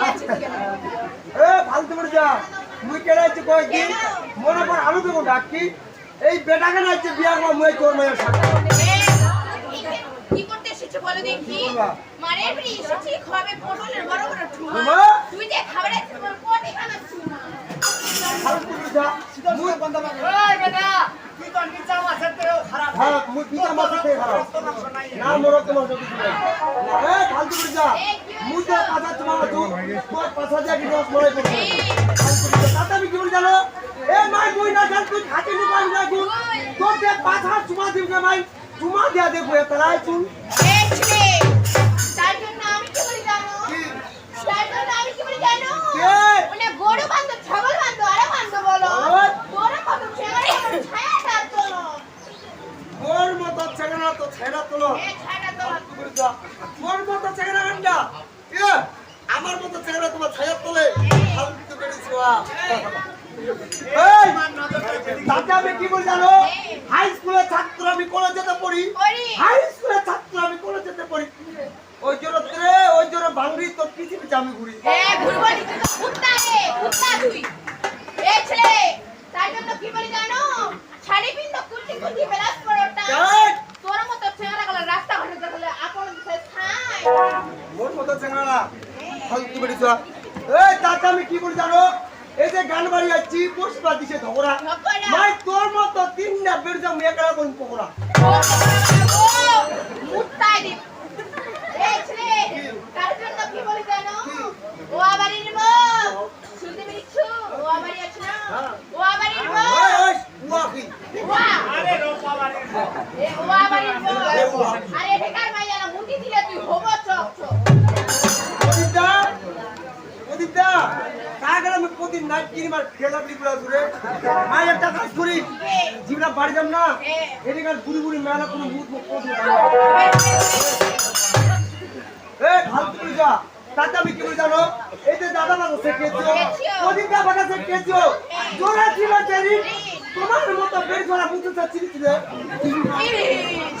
আছে আছে কেন ফালতু করে যা। মুই আছে কই মনে পর আলু দেবো ডাকি এই বেটাকে না হচ্ছে বিয়া করব মুই তোর মেয়ের সাথে। কি করতে এসেছ বলো দেখি? কি করবা? মারের বিড়ি পটলের বড় বড় ঠুমা? তুই যে খাবার আছে কোটি খানা ঠুমা ফালতু করে যা। মুই বন্ধ পাবে হ্যাঁ মুই পিতা মাথা থেকে খারাপ না মোর তোমার যদি দিলাই এ ফালতু করে যা। মুই তো পাছা তোমার তু তোর পাছা যা কি রস মরে করবে ফালতু করে তাতে আমি কি বলি জানো? এ মাই মুই না জান তুই খাটি নি পাই না তুই তোর যে পাছা চুমা দিবি না মাই চুমা দিয়া দেখো এতলাই তুই এই ছেলে তার জন্য আমি কি বলি জানো? তার জন্য আমি কি বলি জানো? ছাত্র আমি কলেজেতে পড়ি। পড়ি। হাই স্কুলের ছাত্র আমি কলেজেতে পড়ি। ওই জন্য রে ওই জন্য বাংলি তোর পিছি আমি ঘুরি। হ্যাঁ তুই তো কুত্তা রে কুত্তা তুই। এই ছেলে তার জন্য কি বলি জানো? শাড়ি পিন্দ কুটি কুটি বেলাস পরোটা। তোর মতো চেহারা গলা রাস্তা ঘাটে দেখলে আপন মোর মতো ফালতু করে এই তাতে আমি কি বলি জানো? এই যে গান বাড়ি যাচ্ছি পুষ্পা দিছে ঝগড়া ভাই তোর মতো তিনটা বের যাও কোন পকোড়া। মুত্তাই দি। এই ছেলে কার জন্য কি বলি জানো? ও আবারির মাই একটা কাজ করি জিবরা বাড়ি যাম না হ্যাঁ। বুড়ি বুড়ি মেলা কোনো মুখ মুখ এ ফালতু যা তাতে আমি কি বলি জানো এই যে দাদা বাবা কেছো কেচিও। প্রদীপদা বাবা কেছো জোরে ছিল তেরি তোমার মতো বের করা মুখে চিনি ছিল ইস,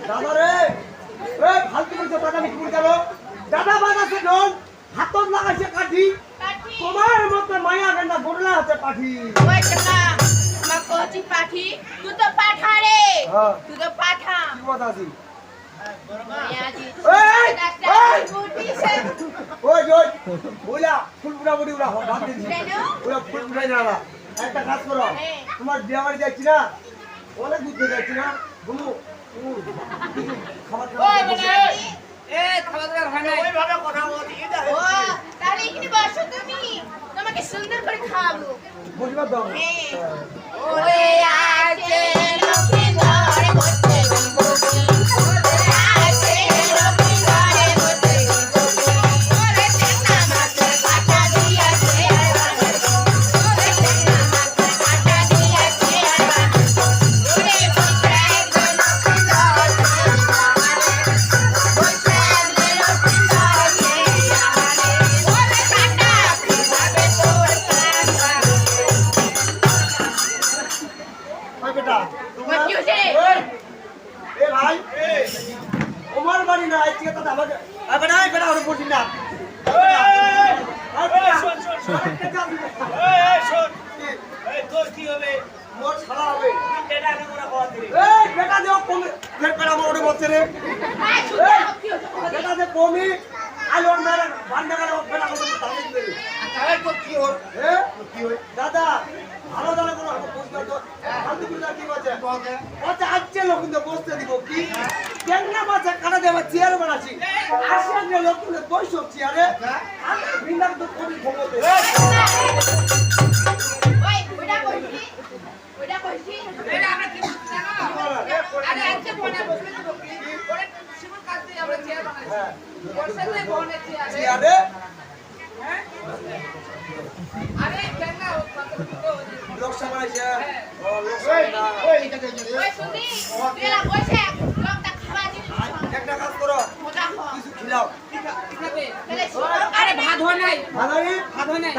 দাদা রে এ ফালতু করে দাদা আমি কি বলি দাদা বাগাছে জন হাতত লাগাইছে কাঠি। তোমার মতো মায়া গেন্দা গোড়লা হাতে পাঠি। ওই টাকা, আমার কচি পাঠি, তুই তো পাঠা রে। হ্যাঁ। তুই তো পাঠা। কি কথা আছে। একটা কাজ করো। হ্যাঁ। তোমার বিয়া বাড়ি যাচ্ছি না। অনেক দূর যাচ্ছি না। মানে তোমাকে সুন্দর করে খাওয়াবো। বসবার দাও। হ্যাঁ। ওরে ধরে ভাই তোমার বাড়ি না আজকে তো আমাকে কি হবে? মোর ছাড়া হবে। বেটা আমরা বাদ দিই এই বেটা দেও তাহলে তো কি হল? ওইটা কইছি। আরে আজকে বনে বসলে তো কি? ওরে শিমুল কাটতে আমরা চেয়ার বানাইছি হ্যাঁ। বসে তো বনে চেয়ারে চেয়ারে হ্যাঁ? আরে কেন না ও কত তো লোক সামলাইছে ও কিছু আরে ভাত হয় নাই ভাত হয় নাই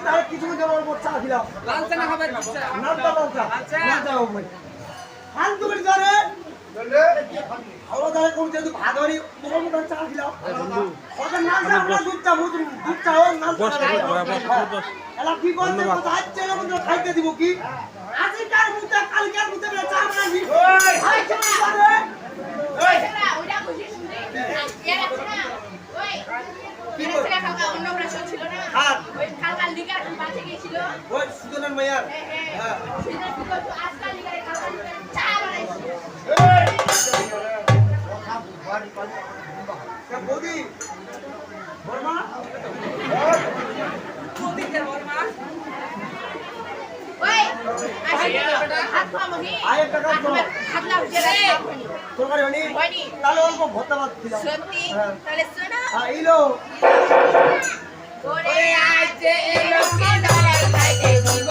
তারে কিছু পর চা খিলাও লালচা না লালচা ভাত হয়নি তোমার মতো চা খিলাও ওদের নাম চা আমরা দুধ চা দুধ দুধ চা হোক নাম এলা কি করতে কথা আজকে লোক খাইতে দিব কি? আজিকার মুতে কালকের মুতে বলে চা বানাবি। হাই চলে যাবে ওই। ছেলে ওইটা কইছি শুনি এরা না ওই কি ছেলে কালকা অন্নপ্রাশন ছিল না। হ্যাঁ। ওই কালকা লিগার বাঁচে গিয়েছিল। ওই সুজনের মাইয়ার। হ্যাঁ হ্যাঁ। সেটা কি করছ আজকাল লিগারে কালকা লিগারে চা বানাইছি। বৌদি বর্মা প্রতিদিন ওর মা ওই আসি হাত পা মহি আয় একটা কাজ করো হাত লাভ জেরে তরকারি হয়নি তাহলে অল্প ভর্তা ভাত হ্যাঁ। তাহলে শোনো হ্যাঁ ইলো ওরে আজে এলো কি দয়াল খাইতে দিব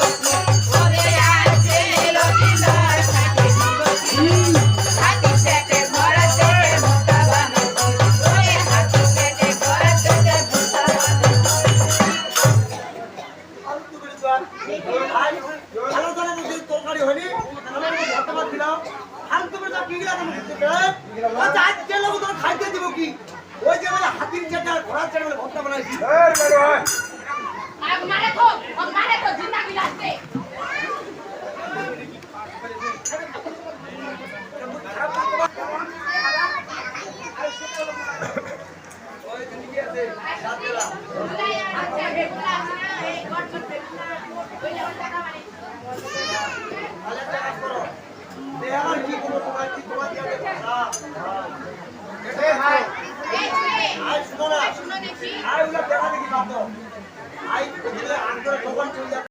আজকে লোক তোর খাইতে দিব কি? ওই যে বলে হাতির চেটা ঘোড়ার চেটা বলে ভর্তা বানাইছি মারে তো মারে তো জিন্দাগি লাগবে ওই মানে হ্যাঁ আয় ওগুলা দেখা দেখি বাদ দাও আয় আন্তরে চলে